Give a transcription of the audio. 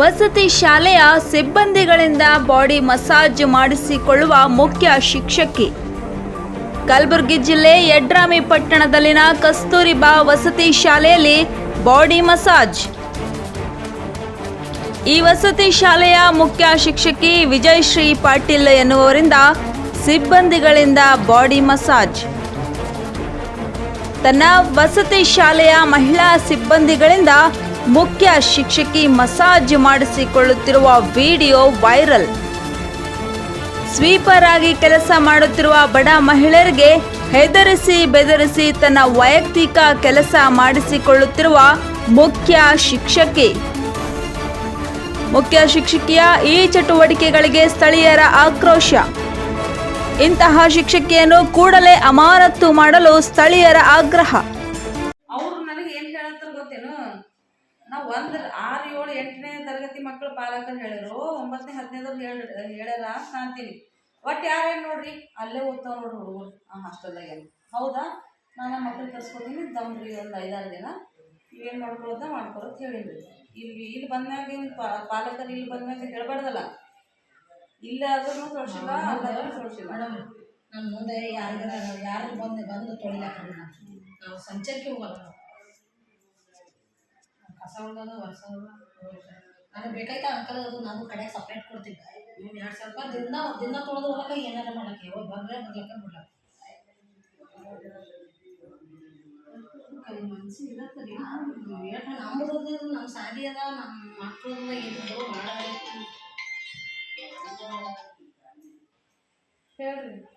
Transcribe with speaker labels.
Speaker 1: ವಸತಿ ಶಾಲೆಯ ಸಿಬ್ಬಂದಿಗಳಿಂದ body massage ಮಾಡಿಸಿಕೊಳ್ಳುವ ಮುಖ್ಯ ಶಿಕ್ಷಕಿ. ಕಲಬುರಗಿ ಜಿಲ್ಲೆ ಯಡ್ರಾಮಿ ಪಟ್ಟಣದಲ್ಲಿನ ಕಸ್ತೂರಿಬಾ ವಸತಿ ಶಾಲೆಯಲ್ಲಿ ಬಾಡಿ ಮಸಾಜ್. ಈ ವಸತಿ ಶಾಲೆಯ ಮುಖ್ಯ ಶಿಕ್ಷಕಿ ವಿಜಯಶ್ರೀ ಪಾಟೀಲ್ ಎನ್ನುವರಿಂದ ಸಿಬ್ಬಂದಿಗಳಿಂದ ಬಾಡಿ ಮಸಾಜ್. ತನ್ನ ವಸತಿ ಶಾಲೆಯ ಮಹಿಳಾ ಸಿಬ್ಬಂದಿಗಳಿಂದ ಮುಖ್ಯ ಶಿಕ್ಷಕಿ ಮಸಾಜ್ ಮಾಡಿಸಿಕೊಳ್ಳುತ್ತಿರುವ ವಿಡಿಯೋ ವೈರಲ್. ಸ್ವೀಪರ್ ಆಗಿ ಕೆಲಸ ಮಾಡುತ್ತಿರುವ ಬಡ ಮಹಿಳೆಯರಿಗೆ ಹೆದರಿಸಿ ಬೆದರಿಸಿ ತನ್ನ ವೈಯಕ್ತಿಕ ಕೆಲಸ ಮಾಡಿಸಿಕೊಳ್ಳುತ್ತಿರುವ ಮುಖ್ಯ ಶಿಕ್ಷಕಿ. ಮುಖ್ಯ ಶಿಕ್ಷಕಿಯ ಈ ಚಟುವಟಿಕೆಗಳಿಗೆ ಸ್ಥಳೀಯರ ಆಕ್ರೋಶ. ಇಂತಹ ಶಿಕ್ಷಕಿಯನ್ನು ಕೂಡಲೇ ಅಮಾನತು ಮಾಡಲು ಸ್ಥಳೀಯರ ಆಗ್ರಹ.
Speaker 2: ಅವ್ರು ನನಗೆ ಏನು ಗೊತ್ತೇನು? ನಾವು ಒಂದು ಆರು ಏಳು ಎಂಟನೇ ತರಗತಿ ಮಕ್ಕಳು ಪಾಲಕರು ಹೇಳಿದ್ರು ಒಂಬತ್ತನೇ ಹದಿನೈದು ಹೇಳ ಹೇಳ್ಯಾರ ಅಂತ ಅಂತೀನಿ. ಒಟ್ಟು ಯಾರೇನು ನೋಡ್ರಿ? ಅಲ್ಲೇ ಓದ್ತಾವ ನೋಡ್ರಿ ಹುಡುಗರು ಆ ಹಾಸ್ಟೆಲ್ದಾಗ ಹೌದಾ? ನಾನು ನಮ್ಮ ಮಕ್ಳಿಗೆ ಕರ್ಸ್ಕೊತೀನಿ ದಮ್ರಿ ಒಂದು ಐದಾರು ದಿನ ಏನು ಮಾಡ್ಕೊಳ್ಳೋದ ಮಾಡ್ಕೊಳತ್ ಹೇಳಿದ್ರಿ. ಇಲ್ಲಿ ಇಲ್ಲಿ ಬಂದ್ಮ್ಯಾಗ ಏನು ಪಾಲಕರು ಇಲ್ಲಿ ಬಂದ್ಮ್ಯಾಗ ಹೇಳ್ಬಾರ್ದಲ್ಲ. ಇಲ್ಲೇ ಆದ್ರೂ ತೋರಿಸಿಲ್ಲ ಅಲ್ಲಾದ್ರೂ ತೋರಿಸಿಲ್ಲ.
Speaker 3: ಮೇಡಮ್ ನಾನು ಮುಂದೆ ಯಾರಿಗಾರ ಯಾರು ಬಂದು ಬಂದು ತೊಳಿಲಾಕ ನಾವು ಸಂಚಾರಕ್ಕೆ ಹೋಗಲ್ಲ. ನಾವು ಕಸ ಹೊಡ್ದು ವರ್ಷ ನನಗೆ ಬೇಕಾಯ್ತ ಅಂಕಲ್ ಅದು ನಾನು ಕಡೆಗೆ ಸಪ್ರೇಟ್ ಕೊಡ್ತಿದ್ದೆ. ಇವ್ನು ಎರಡು ಸಾವಿರ ರೂಪಾಯಿ ದಿನ ದಿನ ತೊಳೆದು ಹೋಗಕ್ಕೆ ಏನಾರ ಮಾಡಕ್ಕೆ. ಯಾವಾಗ ಬಂದರೆ ಬರ್ಲಕ್ಕ ಬಿಡ್ಲಕ್ಕ ಕೈ ಮನ್ಸು ಇರತ್ತರಿ ನಮ್ಮದು ನಮ್ಮ ಸಾಲಿ ಅದ ನಮ್ಮ ಮಕ್ಕಳು ಏನಿದ್ರು ಭಾಳ
Speaker 2: ಹೇಳ್ರಿ.